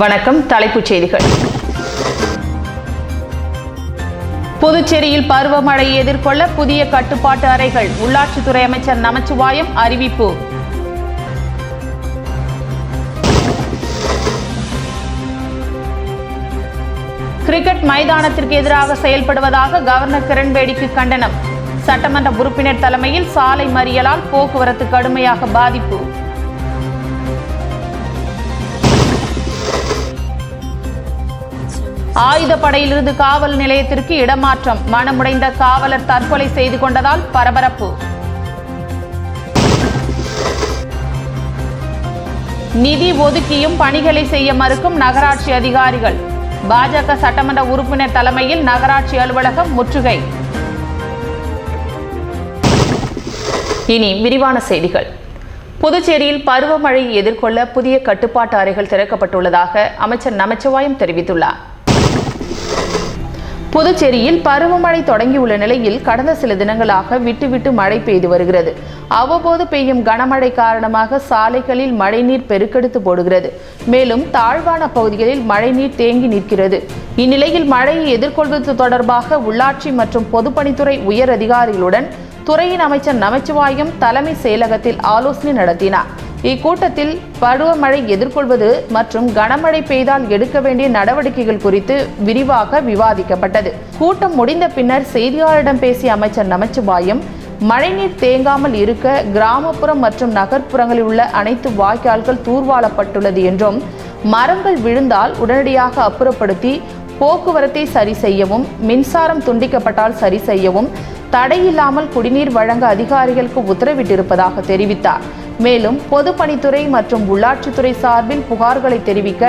வணக்கம் தலைப்புச் செய்திகள். புதுச்சேரியில் பருவமழையை எதிர்கொள்ள புதிய கட்டுப்பாட்டு அறைகள். உள்ளாட்சித்துறை அமைச்சர் நமச்சிவாயம் அறிவிப்பு. கிரிக்கெட் மைதானத்திற்கு எதிராக செயல்படுவதாக கவர்னர் கிரண்பேடிக்கு கண்டனம். சட்டமன்ற உறுப்பினர் தலைமையில் சாலை மறியலால் போக்குவரத்து கடுமையாக பாதிப்பு. ஆயுதப்படையிலிருந்து காவல் நிலையத்திற்கு இடமாற்றம். மனமுடைந்த காவலர் தற்கொலை செய்து கொண்டதால் பரபரப்பு. நிதி ஒதுக்கியும் பணிகளை செய்ய மறுக்கும் நகராட்சி அதிகாரிகள். பாஜக சட்டமன்ற உறுப்பினர் தலைமையில் நகராட்சி அலுவலகம் முற்றுகை. இனி விரிவான செய்திகள். புதுச்சேரியில் பருவமழையை எதிர்கொள்ள புதிய கட்டுப்பாட்டு அறைகள் திறக்கப்பட்டுள்ளதாக அமைச்சர் நமச்சிவாயம் தெரிவித்துள்ளார். புதுச்சேரியில் பருவமழை தொடங்கியுள்ள நிலையில் கடந்த சில தினங்களாக விட்டுவிட்டு மழை பெய்து வருகிறது. அவ்வப்போது பெய்யும் கனமழை காரணமாக சாலைகளில் மழைநீர் பெருக்கெடுத்து போடுகிறது. மேலும் தாழ்வான பகுதிகளில் மழைநீர் தேங்கி நிற்கிறது. இந்நிலையில் மழையை எதிர்கொள்வது தொடர்பாக உள்ளாட்சி மற்றும் பொதுப்பணித்துறை உயர் அதிகாரிகளுடன் துறையின் அமைச்சர் நமச்சிவாயம் தலைமை செயலகத்தில் ஆலோசனை நடத்தினார். இக்கூட்டத்தில் பருவமழை எதிர்கொள்வது மற்றும் கனமழை பெய்தால் எடுக்க வேண்டிய நடவடிக்கைகள் குறித்து விரிவாக விவாதிக்கப்பட்டது. கூட்டம் முடிந்த பின்னர் செய்தியாளரிடம் பேசிய அமைச்சர் நமச்சிவாயம் மழைநீர் தேங்காமல் இருக்க கிராமப்புறம் மற்றும் நகர்ப்புறங்களில் உள்ள அனைத்து வாய்க்கால்கள் தூர்வாளப்பட்டுள்ளது என்றும் மரங்கள் விழுந்தால் உடனடியாக அப்புறப்படுத்தி போக்குவரத்தை சரி செய்யவும் மின்சாரம் துண்டிக்கப்பட்டால் சரி செய்யவும் தடையில்லாமல் குடிநீர் வழங்க அதிகாரிகளுக்கு உத்தரவிட்டிருப்பதாக தெரிவித்தார். மேலும் பொதுப்பணித்துறை மற்றும் உள்ளாட்சித்துறை சார்பில் புகார்களை தெரிவிக்க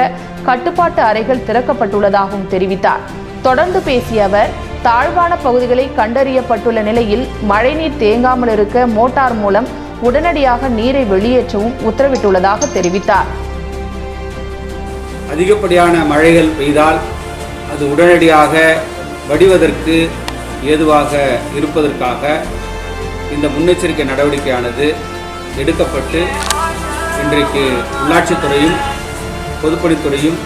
கட்டுப்பாட்டு அறைகள் திறக்கப்பட்டுள்ளதாகவும் தெரிவித்தார். தொடர்ந்து பேசிய அவர் தாழ்வான பகுதிகளை கண்டறியப்பட்டுள்ள நிலையில் மழைநீர் தேங்காமல் இருக்க மோட்டார் மூலம் உடனடியாக நீரை வெளியேற்றவும் உத்தரவிட்டுள்ளதாக தெரிவித்தார். அதிகப்படியான மழைகள் பெய்தால் அது உடனடியாக வடிவதற்கு ஏதுவாக இருப்பதற்காக இந்த முன்னெச்சரிக்கை நடவடிக்கையானது எடுக்கப்பட்டு இன்றைக்கு உள்ளாட்சித்துறையும் பொதுப்பணித்துறையும்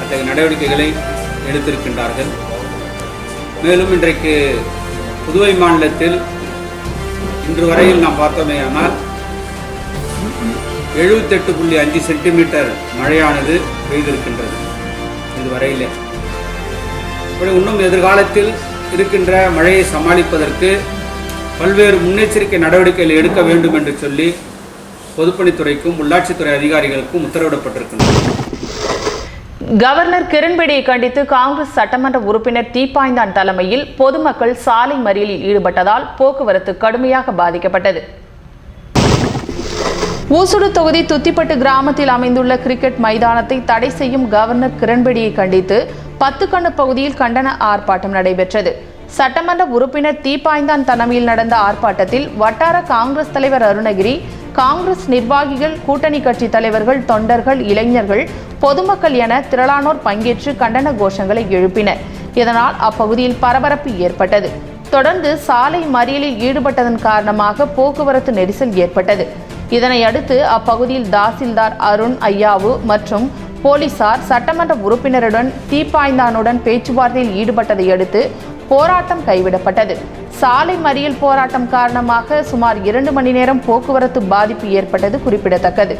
அத்தகைய நடவடிக்கைகளை எடுத்திருக்கின்றார்கள். மேலும் இன்றைக்கு புதுவை மாநிலத்தில் இன்று வரையில் நாம் பார்த்தோமேயானால் எழுபத்தெட்டு புள்ளி அஞ்சு சென்டிமீட்டர் மழையானது பெய்திருக்கின்றது. இதுவரையிலே. இப்படி இன்னும் எதிர்காலத்தில் இருக்கின்ற மழையை சமாளிப்பதற்கு பல்வேறு முன்னெச்சரிக்கை நடவடிக்கைகள் எடுக்க வேண்டும் என்று சொல்லி பொதுப்பணித்துறைக்கும் உள்ளாட்சித்துறை அதிகாரிகளுக்கும் உத்தரவிடப்பட்டிருக்கின்றன கவர்னர் கிரண்பேடியை கண்டித்து காங்கிரஸ் சட்டமன்ற உறுப்பினர் தீப்பாய்ந்தான் தலைமையில் பொதுமக்கள் சாலை மறியலில் ஈடுபட்டதால் போக்குவரத்து கடுமையாக பாதிக்கப்பட்டது. ஊசுடு தொகுதி துத்திப்பட்டு கிராமத்தில் அமைந்துள்ள கிரிக்கெட் மைதானத்தை தடை செய்யும் கவர்னர் கிரண்பேடியை கண்டித்து பத்துக்கண்ணு பகுதியில் கண்டன ஆர்ப்பாட்டம் நடைபெற்றது. சட்டமன்ற உறுப்பினர் தீப்பாய்ந்தான் தலைமையில் நடந்த ஆர்ப்பாட்டத்தில் வட்டார காங்கிரஸ் தலைவர் அருணகிரி காங்கிரஸ் நிர்வாகிகள் கூட்டணி கட்சி தலைவர்கள் தொண்டர்கள் இளைஞர்கள் பொதுமக்கள் என திரளானோர் பங்கேற்று கண்டன கோஷங்களை எழுப்பினர். இதனால் அப்பகுதியில் பரபரப்பு ஏற்பட்டது. தொடர்ந்து சாலை மறியலில் ஈடுபட்டதன் காரணமாக போக்குவரத்து நெரிசல் ஏற்பட்டது. இதனை அடுத்து அப்பகுதியில் தாசில்தார் அருண் ஐயாவு மற்றும் போலீசார் சட்டமன்ற உறுப்பினருடன் தீப்பாய்ந்தானுடன் பேச்சுவார்த்தையில் ஈடுபட்டதை அடுத்து போராட்டம் கைவிடப்பட்டது. சாலை மறியல் போராட்டம் காரணமாக சுமார் இரண்டு மணி நேரம் போக்குவரத்து பாதிப்பு ஏற்பட்டது குறிப்பிடத்தக்கது.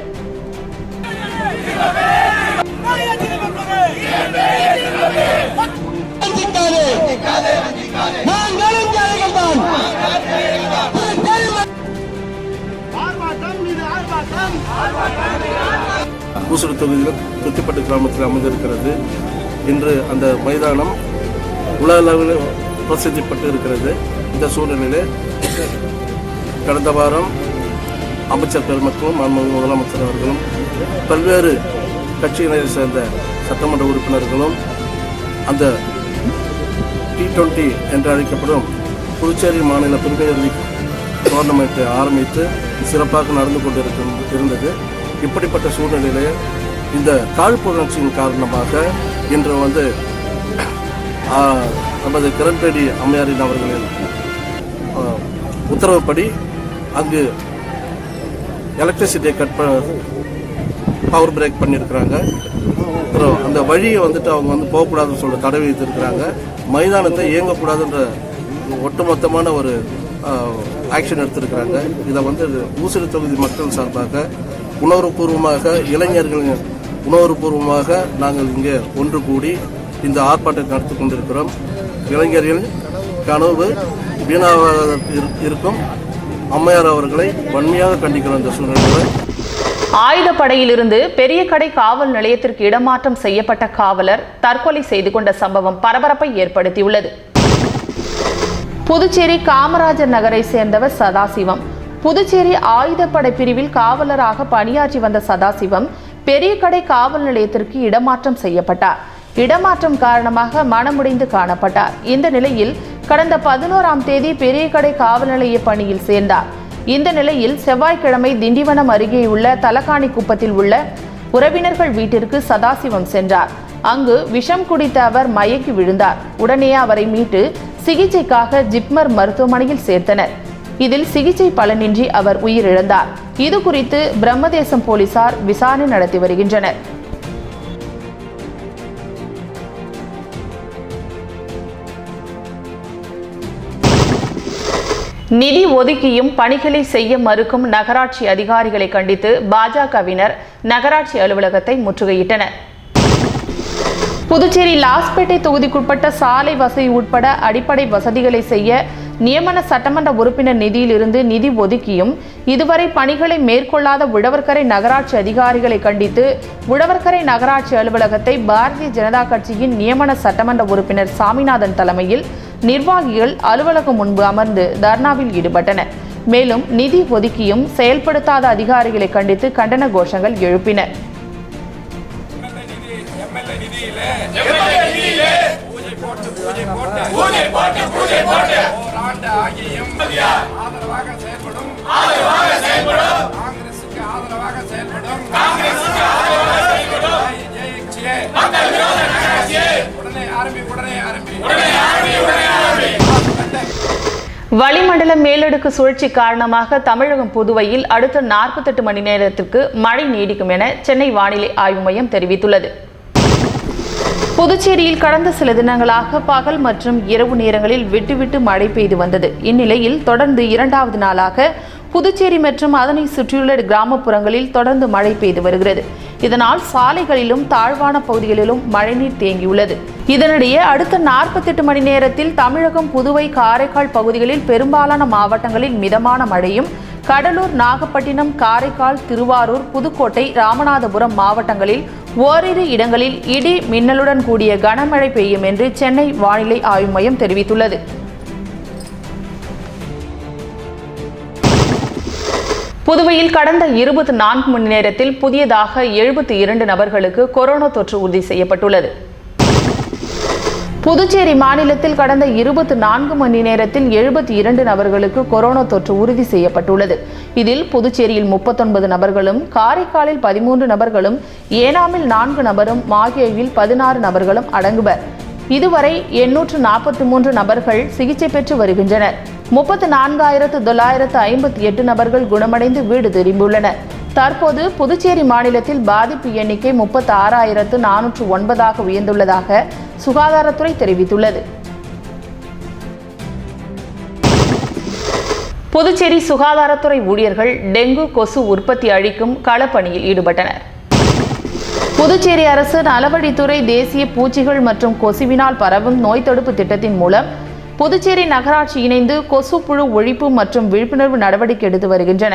நாங்களும் பூசடு தொகுதியில் துத்திப்பட்டு கிராமத்தில் அமைந்திருக்கிறது. இன்று அந்த மைதானம் உலக அளவில் பிரசித்திப்பட்டு இருக்கிறது இந்த சூழ்நிலையில் கடந்த வாரம் அமைச்சர் பெருமக்களும் மாண்புமிகு முதலமைச்சர் அவர்களும் பல்வேறு கட்சியினரை சேர்ந்த சட்டமன்ற உறுப்பினர்களும் அந்த டி டுவெண்ட்டி என்று அழைக்கப்படும் புதுச்சேரி மாநில பிரிமியர் லீக் டோர்னமெண்ட்டை ஆரம்பித்து சிறப்பாக நடந்து கொண்டிருக்க இருந்தது. இப்படிப்பட்ட சூழ்நிலையிலே இந்த காழ்ப்புணர்ச்சியின் காரணமாக இன்று வந்து நமது கிரண்பேடி அம்மையாரின் அவர்களின் உத்தரவுப்படி அங்கு எலக்ட்ரிசிட்டியை கட் ப பவர் பிரேக் பண்ணியிருக்கிறாங்க. அப்புறம் அந்த வழியை வந்துட்டு அவங்க வந்து போகக்கூடாதுன்னு சொல்ல தடை விதித்திருக்கிறாங்க. மைதானத்தை இயங்கக்கூடாதுன்ற ஒட்டுமொத்தமான ஒரு ஆக்ஷன் எடுத்திருக்கிறாங்க. இதை வந்து ஊசடி தொகுதி மக்கள் சார்பாக உணர்வுபூர்வமாக இளைஞர்களின் உணர்வுபூர்வமாக நாங்கள் இங்கே ஒன்று கூடி இந்த ஆர்ப்பாட்டத்தை நடத்தி கொண்டிருக்கிறோம். இளைஞர்களின் கனவு இருக்கும். அம்மையார் அவர்களை வன்மையாக கண்டிக்கிறோம் இந்த சூழ்நிலையில். ஆயுதப்படையிலிருந்து பெரிய கடை காவல் நிலையத்திற்கு இடமாற்றம் செய்யப்பட்ட காவலர் தற்கொலை செய்து கொண்ட சம்பவம் பரபரப்பை ஏற்படுத்தியுள்ளது. புதுச்சேரி காமராஜர் நகரை சேர்ந்தவர் சதாசிவம். புதுச்சேரி ஆயுதப்படை பிரிவில் காவலராக பணியாற்றி வந்த சதாசிவம் பெரிய கடை காவல் நிலையத்திற்கு இடமாற்றம் செய்யப்பட்டார். இடமாற்றம் காரணமாக மனமுடைந்து காணப்பட்டார். இந்த நிலையில் கடந்த பதினோராம் தேதி பெரிய கடை காவல் நிலைய பணியில் சேர்ந்தார். இந்த நிலையில் செவ்வாய்க்கிழமை திண்டிவனம் அருகேயுள்ள தலகாணி குப்பத்தில் உள்ள உறவினர்கள் வீட்டிற்கு சதாசிவம் சென்றார். அங்கு விஷம் குடித்த அவர் மயக்கி விழுந்தார். உடனே அவரை மீட்டு சிகிச்சைக்காக ஜிப்மர் மருத்துவமனையில் சேர்த்தனர். இதில் சிகிச்சை பலனின்றி அவர் உயிரிழந்தார். இது குறித்து பிரம்மதேசம் போலீசார் விசாரணை நடத்தி வருகின்றனர். நிதி ஒதுக்கியும் பணிகளை செய்ய மறுக்கும் நகராட்சி அதிகாரிகளை கண்டித்து பாஜகவினர் நகராட்சி அலுவலகத்தை முற்றுகையிட்டனர். புதுச்சேரி லாஸ்பேட்டை தொகுதிக்குட்பட்ட சாலை வசதி உட்பட அடிப்படை வசதிகளை செய்ய நியமன சட்டமன்ற உறுப்பினர் நிதியிலிருந்து நிதி ஒதுக்கியும் இதுவரை பணிகளை மேற்கொள்ளாத உழவர்கரை நகராட்சி அதிகாரிகளை கண்டித்து உழவர்கரை நகராட்சி அலுவலகத்தை பாரதிய ஜனதா கட்சியின் நியமன சட்டமன்ற உறுப்பினர் சாமிநாதன் தலைமையில் நிர்வாகிகள் அலுவலகம் முன்பு அமர்ந்து தர்ணாவில் ஈடுபட்டனர். மேலும் நிதி ஒதுக்கியும் செயல்படுத்தாத அதிகாரிகளை கண்டித்து கண்டன கோஷங்கள் எழுப்பினர். ஆதரவாக செயல்படும். வளிமண்டல மேலடுக்கு சுழற்சி காரணமாக தமிழகம் புதுவையில் அடுத்த நாற்பத்தெட்டு மணி நேரத்திற்கு மழை நீடிக்கும் என சென்னை வானிலை ஆய்வு மையம் தெரிவித்துள்ளது. புதுச்சேரியில் கடந்த சில தினங்களாக பகல் மற்றும் இரவு நேரங்களில் விட்டுவிட்டு மழை பெய்து வந்தது. இந்நிலையில் தொடர்ந்து இரண்டாவது நாளாக புதுச்சேரி மற்றும் அதனை சுற்றியுள்ள கிராமப்புறங்களில் தொடர்ந்து மழை பெய்து வருகிறது. இதனால் சாலைகளிலும் தாழ்வான பகுதிகளிலும் மழைநீர் தேங்கியுள்ளது. இதனிடையே அடுத்த நாற்பத்தெட்டு மணி நேரத்தில் தமிழகம் புதுவை காரைக்கால் பகுதிகளில் பெரும்பாலான மாவட்டங்களில் மிதமான மழையும் கடலூர் நாகப்பட்டினம் காரைக்கால் திருவாரூர் புதுக்கோட்டை ராமநாதபுரம் மாவட்டங்களில் ஓரிரு இடங்களில் இடி மின்னலுடன் கூடிய கனமழை பெய்யும் என்று சென்னை வானிலை ஆய்வு மையம் தெரிவித்துள்ளது. புதுவையில் கடந்த இருபத்தி நான்கு மணி நேரத்தில் புதியதாக எழுபத்தி இரண்டு நபர்களுக்கு கொரோனா தொற்று உறுதி செய்யப்பட்டுள்ளது. புதுச்சேரி மாநிலத்தில் கடந்த இருபத்தி நான்கு மணி நேரத்தில் எழுபத்தி இரண்டு நபர்களுக்கு கொரோனா தொற்று உறுதி செய்யப்பட்டுள்ளது. இதில் புதுச்சேரியில் முப்பத்தொன்பது நபர்களும் காரைக்காலில் பதிமூன்று நபர்களும் ஏனாமில் நான்கு நபரும் மாகேவில் பதினாறு நபர்களும் அடங்குவர். இதுவரை எண்ணூற்று நாற்பத்தி மூன்று நபர்கள் சிகிச்சை பெற்று வருகின்றனர். முப்பத்து நான்காயிரத்து தொள்ளாயிரத்து ஐம்பத்தி எட்டு நபர்கள் குணமடைந்து வீடு திரும்பியுள்ளனர். தற்போது புதுச்சேரி மாநிலத்தில் பாதிப்பு எண்ணிக்கை முப்பத்தி ஆறாயிரத்து நானூற்று ஒன்பதாக உயர்ந்துள்ளதாக சுகாதாரத்துறை தெரிவித்துள்ளது. புதுச்சேரி சுகாதாரத்துறை ஊழியர்கள் டெங்கு கொசு உற்பத்தி அழிக்கும் களப்பணியில் ஈடுபட்டனர். புதுச்சேரி அரசு நலவழித்துறை தேசிய பூச்சிகள் மற்றும் கொசுவினால் பரவும் நோய் தடுப்பு திட்டத்தின் மூலம் புதுச்சேரி நகராட்சி இணைந்து கொசு புழு ஒழிப்பு மற்றும் விழிப்புணர்வு நடவடிக்கை எடுத்து வருகின்றன.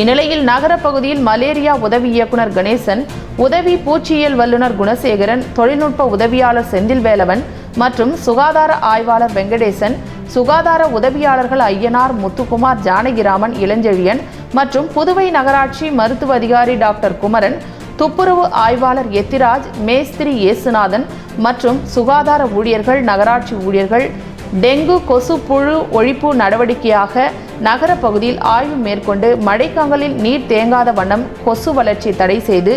இந்நிலையில் நகர பகுதியில் மலேரியா உதவி இயக்குனர் கணேசன் உதவி பூச்சியியல் வல்லுநர் குணசேகரன் தொழில்நுட்ப உதவியாளர் செந்தில் வேலவன் மற்றும் சுகாதார ஆய்வாளர் வெங்கடேசன் சுகாதார உதவியாளர்கள் ஐயனார் முத்துக்குமார் ஜானகிராமன் இளஞ்செழியன் மற்றும் புதுவை நகராட்சி மருத்துவ அதிகாரி டாக்டர் குமரன் துப்புரவு ஆய்வாளர் எத்திராஜ் மேஸ்திரி இயேசுநாதன் மற்றும் சுகாதார ஊழியர்கள் நகராட்சி ஊழியர்கள் டெங்கு கொசு புழு ஒழிப்பு நடவடிக்கையாக நகர பகுதியில் ஆய்வு மேற்கொண்டு மழைக்காங்கலில் நீர் தேங்காத வண்ணம் கொசு வளர்ச்சி தடை செய்து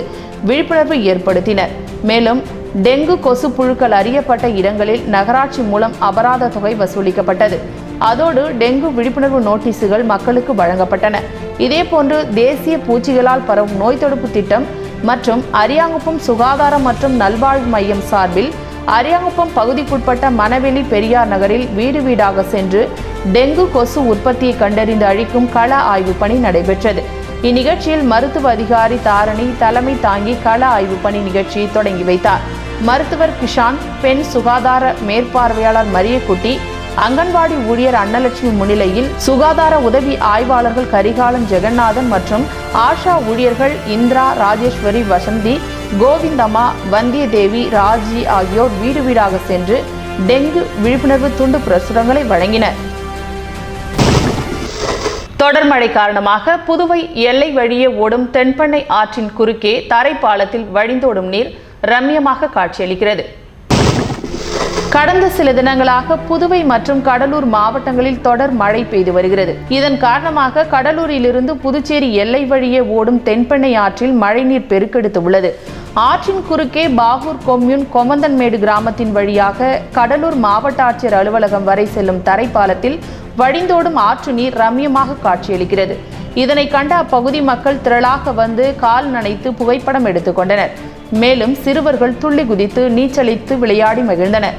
விழிப்புணர்வு ஏற்படுத்தினர். மேலும் டெங்கு கொசு புழுக்கள் அறியப்பட்ட இடங்களில் நகராட்சி மூலம் அபராத தொகை வசூலிக்கப்பட்டது. அதோடு டெங்கு விழிப்புணர்வு நோட்டீஸுகள் மக்களுக்கு வழங்கப்பட்டன. இதேபோன்று தேசிய பூச்சிகளால் பரவும் நோய் தடுப்பு திட்டம் மற்றும் அரியாங்குப்பம் சுகாதாரம் மற்றும் நல்வாழ்வு மையம் சார்பில் அரியாங்குப்பம் பகுதிக்குட்பட்ட மணவெளி பெரியார் நகரில் வீடு வீடாக சென்று டெங்கு கொசு உற்பத்தியை கண்டறிந்து அழிக்கும் கள ஆய்வு பணி நடைபெற்றது. இந்நிகழ்ச்சியில் மருத்துவ அதிகாரி தாரணி தலைமை தாங்கி கள ஆய்வு பணி நிகழ்ச்சியை தொடங்கி வைத்தார். மருத்துவர் கிஷாந்த் பெண் சுகாதார மேற்பார்வையாளர் மரியக்குட்டி அங்கன்வாடி ஊழியர் அன்னலட்சுமி முன்னிலையில் சுகாதார உதவி ஆய்வாளர்கள் கரிகாலன் ஜெகநாதன் மற்றும் ஆஷா ஊழியர்கள் இந்திரா ராஜேஸ்வரி வசந்தி கோவிந்தம்மா வந்தியதேவி ராஜி ஆகியோர் வீடு வீடாக சென்று டெங்கு விழிப்புணர்வு துண்டு பிரசுரங்களை வழங்கினர். தொடர் மழை காரணமாக புதுவை எல்லை வழியே ஓடும் தென்பண்ணை ஆற்றின் குறுக்கே தரைப்பாலத்தில் வழிந்தோடும் நீர் ரம்யமாக காட்சியளிக்கிறது. கடந்த சில தினங்களாக புதுவை மற்றும் கடலூர் மாவட்டங்களில் தொடர் மழை பெய்து வருகிறது. இதன் காரணமாக கடலூரிலிருந்து புதுச்சேரி எல்லை வழியே ஓடும் தென்பெண்ணை ஆற்றில் மழைநீர் பெருக்கெடுத்து உள்ளது. ஆற்றின் குறுக்கே பாகூர் கொம்யூன் கொமந்தன்மேடு கிராமத்தின் வழியாக கடலூர் மாவட்ட ஆட்சியர் அலுவலகம் வரை செல்லும் தரைப்பாலத்தில் வழிந்தோடும் ஆற்று நீர் ரம்யமாக காட்சியளிக்கிறது. இதனை கண்ட அப்பகுதி மக்கள் திரளாக வந்து கால் நனைத்து புகைப்படம் எடுத்துக்கொண்டனர் மேலும் சிறுவர்கள் துள்ளி குதித்து நீச்சலித்து விளையாடி மகிழ்ந்தனர்.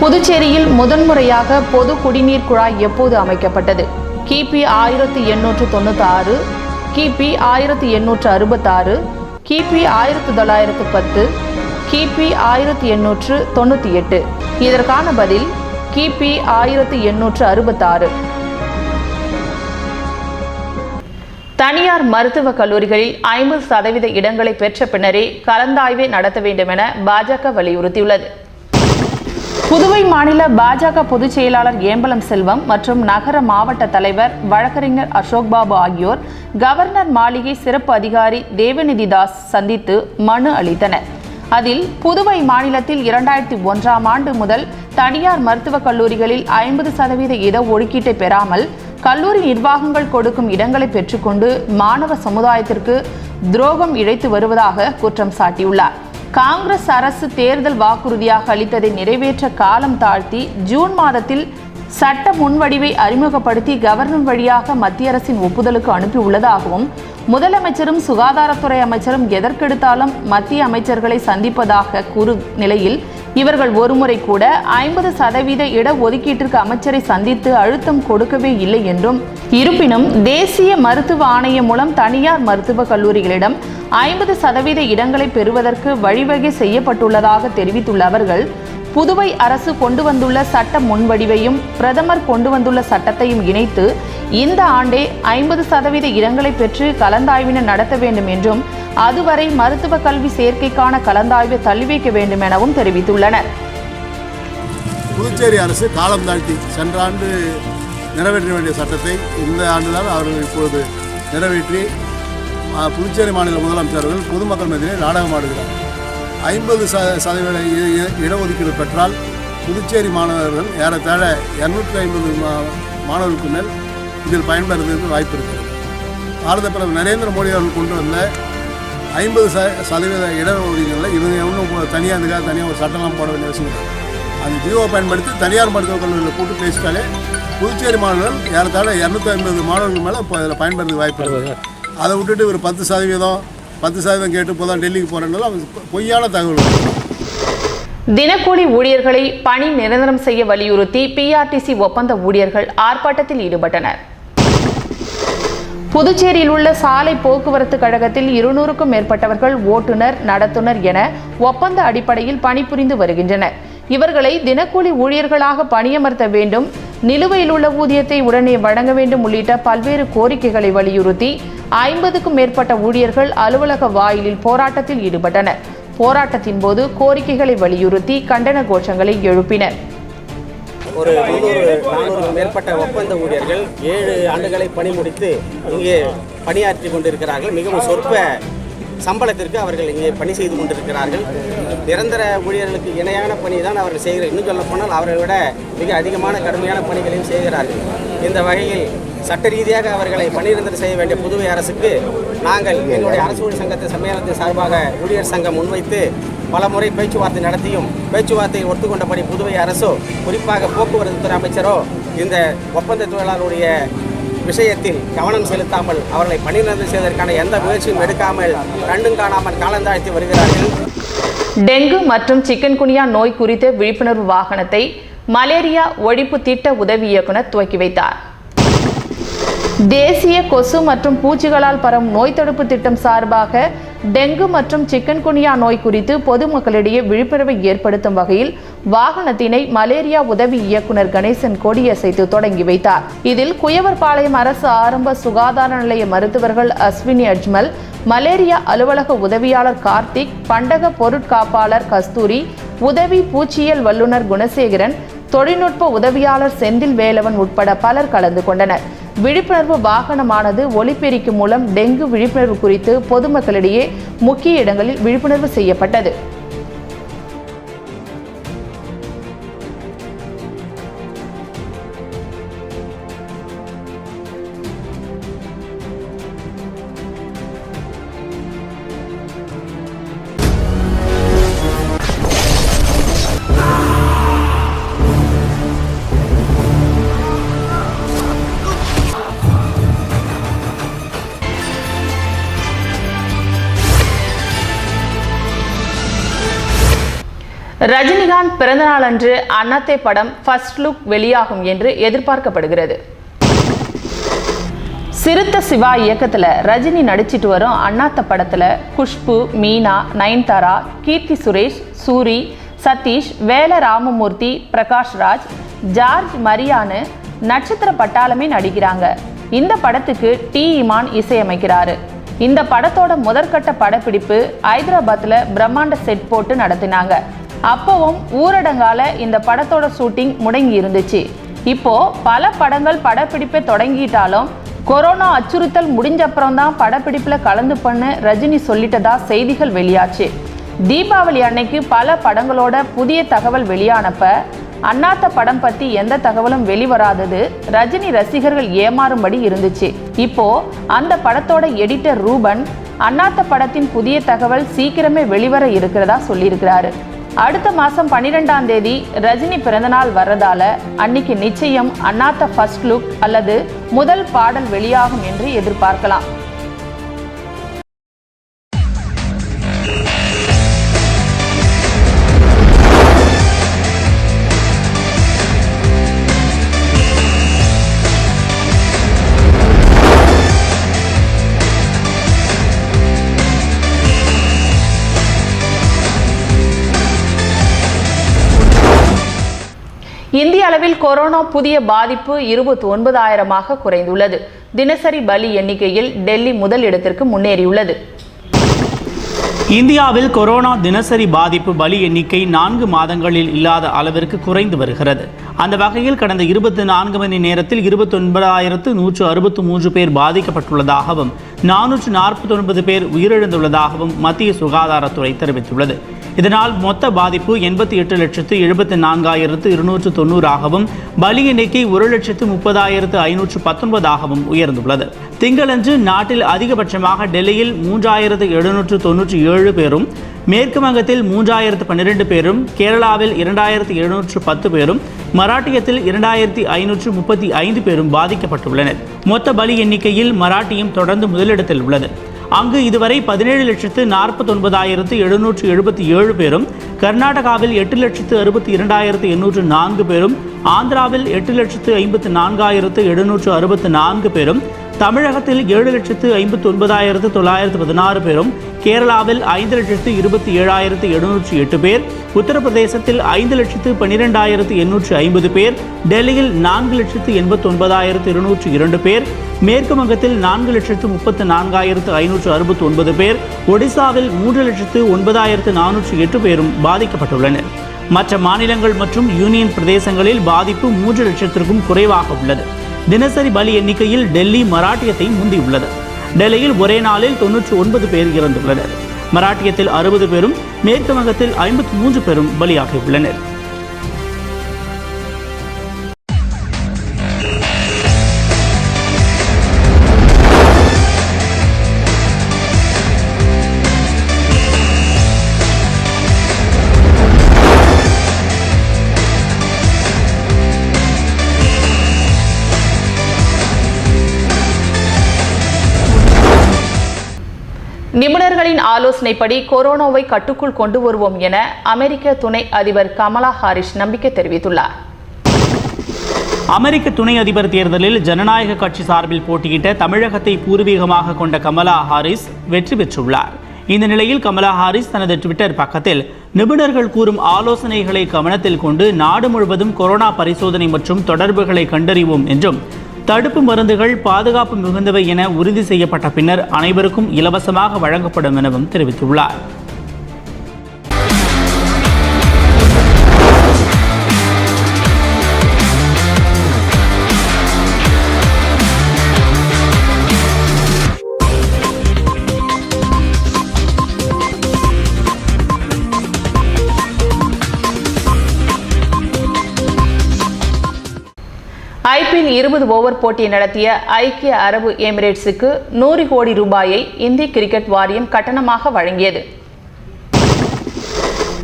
புதுச்சேரியில் முதன்முறையாக பொது குடிநீர் குழாய் எப்போது அமைக்கப்பட்டது? கிபி ஆயிரத்தி எண்ணூற்று தொண்ணூற்றி ஆறு கிபி ஆயிரத்தி எண்ணூற்று அறுபத்தாறு கிபி ஆயிரத்தி தொள்ளாயிரத்து பத்து கிபி ஆயிரத்தி எண்ணூற்று தொண்ணூற்றி எட்டு இதற்கான பதில் கிபி ஆயிரத்தி எண்ணூற்று அறுபத்தாறு. தனியார் மருத்துவக் கல்லூரிகளில் ஐம்பது சதவீத இடங்களை பெற்ற பின்னரே கலந்தாய்வை நடத்த வேண்டும் என பாஜக வலியுறுத்தியுள்ளது. புதுவை மாநில பாஜக பொதுச் செயலாளர் ஏம்பலம் செல்வம் மற்றும் நகர மாவட்ட தலைவர் வழக்கறிஞர் அசோக் பாபு ஆகியோர் கவர்னர் மாளிகை சிறப்பு அதிகாரி தேவநிதி தாஸ் சந்தித்து மனு அளித்தனர். அதில் புதுவை மாநிலத்தில் இரண்டாயிரத்தி ஒன்றாம் ஆண்டு முதல் தனியார் மருத்துவக் கல்லூரிகளில் ஐம்பது சதவீத இட ஒதுக்கீட்டை பெறாமல் கல்லூரி நிர்வாகங்கள் கொடுக்கும் இடங்களை பெற்றுக்கொண்டு மாணவ சமுதாயத்திற்கு துரோகம் இழைத்து வருவதாக குற்றம் சாட்டியுள்ளார். காங்கிரஸ் அரசு தேர்தல் வாக்குறுதியாக அளித்ததை நிறைவேற்ற காலம் தாழ்த்தி ஜூன் மாதத்தில் சட்ட முன்வடிவை அறிமுகப்படுத்தி கவர்னர் வழியாக மத்திய அரசின் ஒப்புதலுக்கு அனுப்பியுள்ளதாகவும் முதலமைச்சரும் சுகாதாரத்துறை அமைச்சரும் எதற்கெடுத்தாலும் மத்திய அமைச்சர்களை சந்திப்பதாக கூறு நிலையில் இவர்கள் ஒருமுறை கூட ஐம்பது சதவீத இட ஒதுக்கீட்டிற்கு அமைச்சரை சந்தித்து அழுத்தம் கொடுக்கவே இல்லை என்றும் இருப்பினும் தேசிய மருத்துவ ஆணையம் மூலம் தனியார் மருத்துவக் கல்லூரிகளிடம் ஐம்பது சதவீத இடங்களை பெறுவதற்கு வழிவகை செய்யப்பட்டுள்ளதாக தெரிவித்துள்ள அவர்கள் புதுவை அரசு கொண்டு வந்துள்ள சட்ட முன்வடிவையும் பிரதமர் கொண்டு வந்துள்ள சட்டத்தையும் இணைத்து இந்த ஆண்டே ஐம்பது சதவீத இடங்களை பெற்று கலந்தாய்வினை நடத்த வேண்டும் என்றும் அதுவரை மருத்துவ கல்வி சேர்க்கைக்கான கலந்தாய்வை தள்ளி வைக்க வேண்டும் எனவும் தெரிவித்துள்ளனர். புதுச்சேரி அரசு காலம் தாழ்த்தி சென்ற ஆண்டு நிறைவேற்ற வேண்டிய சட்டத்தை இந்த ஆண்டுதான் அவர்கள் இப்பொழுது நிறைவேற்றி புதுச்சேரி மாநில முதலமைச்சர் அவர்கள் பொதுமக்கள் மத்தியிலே நாடகம் ஆடுகிறார். ஐம்பது ச சதவீத இடஒதுக்கீடு பெற்றால் புதுச்சேரி மாணவர்கள் ஏறத்தாழ இரநூற்றி ஐம்பது மாணவர்களுக்கு மேல் இதில் பயன்பெறுவதற்கு வாய்ப்பு இருக்கிறது. பாரத பிரதமர் நரேந்திர மோடி அவர்கள் கொண்டு வந்த ஐம்பது ச சதவீத இடஒதுக்கீடுகளில் இவங்க ஒன்றும் தனியாக இதுக்காக தனியாக ஒரு சட்டம்லாம் போட வேண்டிய அவசியம் இல்லை. அந்த ஜியோவை பயன்படுத்தி தனியார் மருத்துவக் கல்லூரியில் கூட்டு பேசிட்டாலே புதுச்சேரி மாணவர்கள் ஏறத்தாழ இரநூத்தி ஐம்பது மாணவர்கள் மேலே இப்போ இதில் பயன்படுறதுக்கு வாய்ப்பு இருக்குது. அதை விட்டுட்டு ஒரு பத்து சதவீதம் பத்து சதவீதம் கேட்டு இப்போதான் டெல்லிக்கு போகிறேன்னாலும் அவங்க பொய்யான தகவல். தினக்கூலி ஊழியர்களை பணி நிரந்தரம் செய்ய வலியுறுத்தி பிஆர்டிசி ஒப்பந்த ஊழியர்கள் ஆர்ப்பாட்டத்தில் ஈடுபட்டனர். புதுச்சேரியில் உள்ள சாலை போக்குவரத்து கழகத்தில் இருநூறுக்கும் மேற்பட்டவர்கள் ஓட்டுநர் நடத்துனர் என ஒப்பந்த அடிப்படையில் பணிபுரிந்து வருகின்றனர். இவர்களை தினக்கூலி ஊழியர்களாக பணியமர்த்த வேண்டும் நிலுவையில் உள்ள ஊதியத்தை உடனே வழங்க வேண்டும் உள்ளிட்ட பல்வேறு கோரிக்கைகளை வலியுறுத்தி ஐம்பதுக்கும் மேற்பட்ட ஊழியர்கள் அலுவலக வாயிலில் போராட்டத்தில் ஈடுபட்டனர். போராட்டத்தின் போது கோரிக்கைகளை வலியுறுத்தி கண்டன கோஷங்களை எழுப்பினர். ஒரு முந்நூறு நானூறுக்கும் மேற்பட்ட ஒப்பந்த ஊழியர்கள் ஏழு ஆண்டுகளை பணி முடித்து இங்கே பணியாற்றி கொண்டிருக்கிறார்கள். மிகவும் சொற்ப சம்பளத்திற்கு அவர்கள் இங்கே பணி செய்து கொண்டிருக்கிறார்கள். நிரந்தர ஊழியர்களுக்கு இணையான பணி தான் அவர்கள் செய்கிறார் இன்னும் சொல்லப்போனால் அவர்களை விட மிக அதிகமான கடுமையான பணிகளையும் செய்கிறார்கள். இந்த வகையில் சட்ட ரீதியாக அவர்களை பணிநிரந்தரம் செய்ய வேண்டிய புதுவை அரசுக்கு நாங்கள் எங்களுடைய அரசு ஊழியர் சங்கத்தின் சம்மேளனத்தின் சார்பாக ஊழியர் சங்கம் முன்வைத்து பல முறை பேச்சுவார்த்தை நடத்தியும் பேச்சுவார்த்தையை ஒத்துக்கொண்டபடி புதுவை அரசோ குறிப்பாக போக்குவரத்து துறை அமைச்சரோ இந்த ஒப்பந்த தொழிலாளருடைய விஷயத்தில் கவனம் செலுத்தாமல் அவர்களை பணிநிரந்தரம் செய்வதற்கான எந்த முயற்சியும் எடுக்காமல் கண்டும் காணாமல் காலந்தாழ்த்தி வருகிறார்கள். டெங்கு மற்றும் சிக்கன்குனியா நோய் குறித்த விழிப்புணர்வு வாகனத்தை மலேரியா ஒழிப்பு திட்ட உதவி இயக்குனர் துவக்கி வைத்தார். தேசிய கொசு மற்றும் பூச்சிகளால் பரவும் நோய் தடுப்பு திட்டம் சார்பாக டெங்கு மற்றும் சிக்கன்குனியா நோய் குறித்து பொதுமக்களிடையே விழிப்புணர்வை ஏற்படுத்தும் வகையில் வாகனத்தினை மலேரியா உதவி இயக்குனர் கணேசன் கொடியசைத்து தொடங்கி வைத்தார். இதில் குயவர்பாளையம் அரசு ஆரம்ப சுகாதார நிலைய மருத்துவர்கள் அஸ்வினி அஜ்மல் மலேரியா அலுவலக உதவியாளர் கார்த்திக் பண்டக பொருட்காப்பாளர் கஸ்தூரி உதவி பூச்சியியல் வல்லுநர் குணசேகரன் தொழில்நுட்ப உதவியாளர் செந்தில் வேலவன் உட்பட பலர் கலந்து கொண்டனர். விழிப்புணர்வு வாகனமானது ஒலிபெருக்கி மூலம் டெங்கு விழிப்புணர்வு குறித்து பொதுமக்களிடையே முக்கிய இடங்களில் விழிப்புணர்வு செய்யப்பட்டது. ரஜினிகாந்த் பிறந்தநாள் அன்று அன்னத்தை படம் ஃபர்ஸ்ட் லுக் வெளியாகும் என்று எதிர்பார்க்கப்படுகிறது. சிறுத்த சிவா இயக்கத்தில் ரஜினி நடிச்சிட்டு வரும் அண்ணாத்த படத்தில் குஷ்பு மீனா நயன்தாரா கீர்த்தி சுரேஷ் சூரி சதீஷ் வேல ராமமூர்த்தி பிரகாஷ் ராஜ் ஜார்ஜ் மரியானு நட்சத்திர பட்டாளமே நடிக்கிறாங்க. இந்த படத்துக்கு டி இமான் இசையமைக்கிறாரு. இந்த படத்தோட முதற்கட்ட படப்பிடிப்பு ஹைதராபாத்தில் பிரம்மாண்ட செட் போட்டு நடத்தினாங்க. அப்பவும் ஊரடங்கால இந்த படத்தோட ஷூட்டிங் முடங்கி இருந்துச்சு. இப்போ பல படங்கள் படப்பிடிப்பை தொடங்கிட்டாலும் கொரோனா அச்சுறுத்தல் முடிஞ்சப்புறம் தான் படப்பிடிப்பில் கலந்து பண்ண ரஜினி சொல்லிட்டதா செய்திகள் வெளியாச்சு. தீபாவளி அன்னைக்கு பல படங்களோட புதிய தகவல் வெளியானப்ப அண்ணாத்த படம் பத்தி எந்த தகவலும் வெளிவராதது ரஜினி ரசிகர்கள் ஏமாறும்படி இருந்துச்சு. இப்போ அந்த படத்தோட எடிட்டர் ரூபன் அண்ணாத்த படத்தின் புதிய தகவல் சீக்கிரமே வெளிவர இருக்கிறதா சொல்லியிருக்கிறாரு. அடுத்த மாதம் பன்னிரெண்டாம் தேதி ரஜினி பிறந்தநாள் வர்றதால அன்னைக்கு நிச்சயம் அண்ணாத்த ஃபர்ஸ்ட் லுக் அல்லது முதல் பாடல் வெளியாகும் என்று எதிர்பார்க்கலாம். இந்திய அளவில் கொரோனா புதிய பாதிப்பு இருபத்தி ஒன்பதாயிரமாக குறைந்துள்ளது. தினசரி பலி எண்ணிக்கையில் டெல்லி முதல் இடத்திற்கு முன்னேறியுள்ளது. இந்தியாவில் கொரோனா தினசரி பாதிப்பு பலி எண்ணிக்கை நான்கு மாதங்களில் இல்லாத அளவிற்கு குறைந்து வருகிறது. அந்த வகையில் கடந்த இருபத்தி நான்கு மணி நேரத்தில் இருபத்தி ஒன்பதாயிரத்து நூற்று அறுபத்து மூன்று பேர் பாதிக்கப்பட்டுள்ளதாகவும் நானூற்று நாற்பத்தி ஒன்பது பேர் உயிரிழந்துள்ளதாகவும் மத்திய சுகாதாரத்துறை தெரிவித்துள்ளது. இதனால் மொத்த பாதிப்பு எண்பத்தி எட்டு லட்சத்து எழுபத்தி நான்காயிரத்து இருநூற்று தொண்ணூறாகவும் பலி எண்ணிக்கை ஒரு லட்சத்து முப்பதாயிரத்து ஐநூற்று பத்தொன்பதாகவும் உயர்ந்துள்ளது. திங்களன்று நாட்டில் அதிகபட்சமாக டெல்லியில் மூன்றாயிரத்து எழுநூற்று தொன்னூற்றி ஏழு பேரும் மேற்கு வங்கத்தில் மூன்றாயிரத்து பன்னிரெண்டு பேரும் கேரளாவில் இரண்டாயிரத்து எழுநூற்று பத்து பேரும் மராட்டியத்தில் இரண்டாயிரத்தி ஐநூற்று முப்பத்தி ஐந்து பேரும் பாதிக்கப்பட்டுள்ளனர். மொத்த பலி எண்ணிக்கையில் மராட்டியம் தொடர்ந்து முதலிடத்தில் உள்ளது. அங்கு இதுவரை பதினேழு லட்சத்து நாற்பத்தொன்பதாயிரத்து எழுநூற்று எழுபத்தி ஏழு பேரும் கர்நாடகாவில் எட்டு லட்சத்து அறுபத்தி இரண்டாயிரத்து எண்ணூற்று நான்கு பேரும் ஆந்திராவில் எட்டு லட்சத்து ஐம்பத்து நான்காயிரத்து எழுநூற்று அறுபத்து நான்கு பேரும் தமிழகத்தில் ஏழு லட்சத்து ஐம்பத்தி ஒன்பதாயிரத்து தொள்ளாயிரத்து பதினாறு பேரும் கேரளாவில் ஐந்து லட்சத்து இருபத்தி ஏழாயிரத்து எழுநூற்றி எட்டு பேர் உத்தரப்பிரதேசத்தில் ஐந்து லட்சத்து பன்னிரெண்டாயிரத்து எண்ணூற்று ஐம்பது பேர் டெல்லியில் நான்கு லட்சத்து எண்பத்தி ஒன்பதாயிரத்து இருநூற்றி இரண்டு பேர் மேற்கு வங்கத்தில் நான்கு லட்சத்து முப்பத்து நான்காயிரத்து ஐநூற்று அறுபத்தி ஒன்பது பேர் ஒடிசாவில் மூன்று லட்சத்து ஒன்பதாயிரத்து நானூற்றி எட்டு பேரும் பாதிக்கப்பட்டுள்ளனர். மற்ற மாநிலங்கள் மற்றும் யூனியன் பிரதேசங்களில் பாதிப்பு மூன்று லட்சத்திற்கும் குறைவாக உள்ளது. தினசரி பலி எண்ணிக்கையில் டெல்லி மராட்டியத்தை முந்தியுள்ளது. டெல்லியில் ஒரே நாளில் தொன்னூற்றி ஒன்பது பேர் இறந்துள்ளனர். மராட்டியத்தில் அறுபது பேரும் மேற்கு வங்கத்தில் ஐம்பத்தி மூன்று பேரும் பலியாகியுள்ளனர். ஆலோசனைப்படி கொரோனாவை கட்டுக்குள் கொண்டு வருவோம் என அமெரிக்க துணை அதிபர் கமலா ஹாரிஸ் நம்பிக்கை தெரிவித்துள்ளார். அமெரிக்க துணை அதிபர் தேர்தலில் ஜனநாயக கட்சி சார்பில் போட்டியிட்ட தமிழகத்தை பூர்வீகமாக கொண்ட கமலா ஹாரிஸ் வெற்றி பெற்றுள்ளார். இந்த நிலையில் கமலா ஹாரிஸ் தனது ட்விட்டர் பக்கத்தில் நிபுணர்கள் கூறும் ஆலோசனைகளை கவனத்தில் கொண்டு நாடு முழுவதும் கொரோனா பரிசோதனை மற்றும் தொடர்புகளை கண்டறிவோம் என்றும் தடுப்பு மருந்துகள் பாதுகாப்பு மிகுந்தவை என உறுதி செய்யப்பட்ட பின்னர் அனைவருக்கும் இலவசமாக வழங்கப்படும் எனவும் தெரிவித்துள்ளார். ஐபிஎல் இருபது ஓவர் போட்டியை நடத்திய ஐக்கிய அரபு எமிரேட்ஸுக்கு நூறு கோடி ரூபாயை இந்திய கிரிக்கெட் வாரியம் கட்டணமாக வழங்கியது.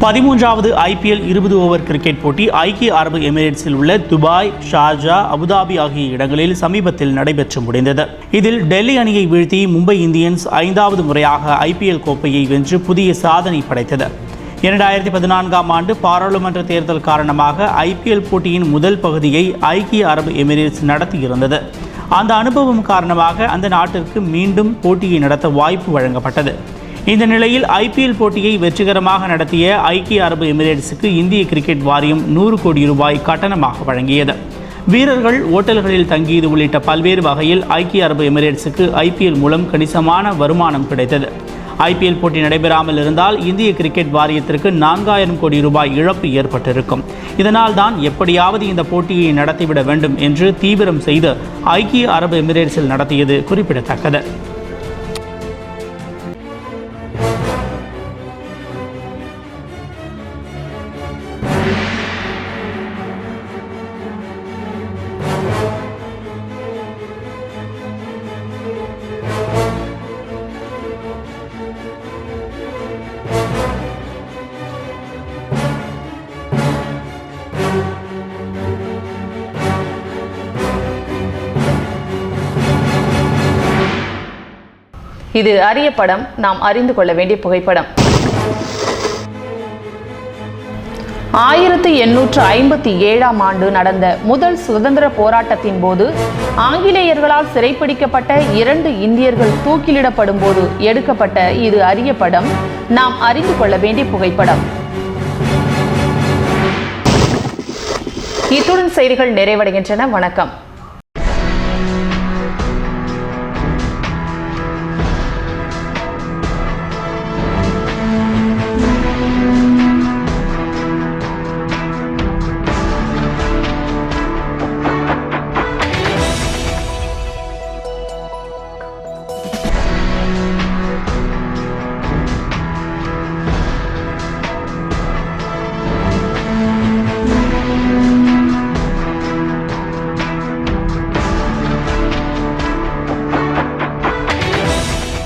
பதிமூன்றாவது ஐபிஎல் இருபது ஓவர் கிரிக்கெட் போட்டி ஐக்கிய அரபு எமிரேட்ஸில் உள்ள துபாய் ஷார்ஜா அபுதாபி ஆகிய இடங்களில் சமீபத்தில் நடைபெற்று முடிந்தது. இதில் டெல்லி அணியை வீழ்த்தி மும்பை இந்தியன்ஸ் ஐந்தாவது முறையாக ஐபிஎல் கோப்பையை வென்று புதிய சாதனை படைத்தது. இரண்டாயிரத்தி பதினான்காம் ஆண்டு பாராளுமன்ற தேர்தல் காரணமாக ஐபிஎல் போட்டியின் முதல் பகுதியை ஐக்கிய அரபு எமிரேட்ஸ் நடத்தியிருந்தது. அந்த அனுபவம் காரணமாக அந்த நாட்டிற்கு மீண்டும் போட்டியை நடத்த வாய்ப்பு வழங்கப்பட்டது. இந்த நிலையில் ஐபிஎல் போட்டியை வெற்றிகரமாக நடத்திய ஐக்கிய அரபு எமிரேட்ஸுக்கு இந்திய கிரிக்கெட் வாரியம் நூறு கோடி ரூபாய் கட்டணமாக வழங்கியது. வீரர்கள் ஓட்டல்களில் தங்கியது உள்ளிட்ட பல்வேறு வகையில் ஐக்கிய அரபு எமிரேட்ஸுக்கு ஐபிஎல் மூலம் கணிசமான வருமானம் கிடைத்தது. ஐபிஎல் போட்டி நடைபெறாமல் இருந்தால் இந்திய கிரிக்கெட் வாரியத்திற்கு நான்காயிரம் கோடி ரூபாய் இழப்பு ஏற்பட்டிருக்கும். இதனால் தான் எப்படியாவது இந்த போட்டியை நடத்திவிட வேண்டும் என்று தீவிரம் செய்து ஐக்கிய அரபு எமிரேட்ஸில் நடத்தியது குறிப்பிடத்தக்கது. இது அரிய படம். நாம் அறிந்து கொள்ள வேண்டிய புகைப்படம். ஆயிரத்தி எண்ணூற்று ஐம்பத்தி ஏழாம் ஆண்டு நடந்த முதல் சுதந்திர போராட்டத்தின் போது ஆங்கிலேயர்களால் சிறைப்பிடிக்கப்பட்ட இரண்டு இந்தியர்கள் தூக்கிலிடப்படும் போது எடுக்கப்பட்ட இது அரிய படம். நாம் அறிந்து கொள்ள வேண்டிய புகைப்படம். இத்துடன் செய்திகள் நிறைவடைகின்றன. வணக்கம்.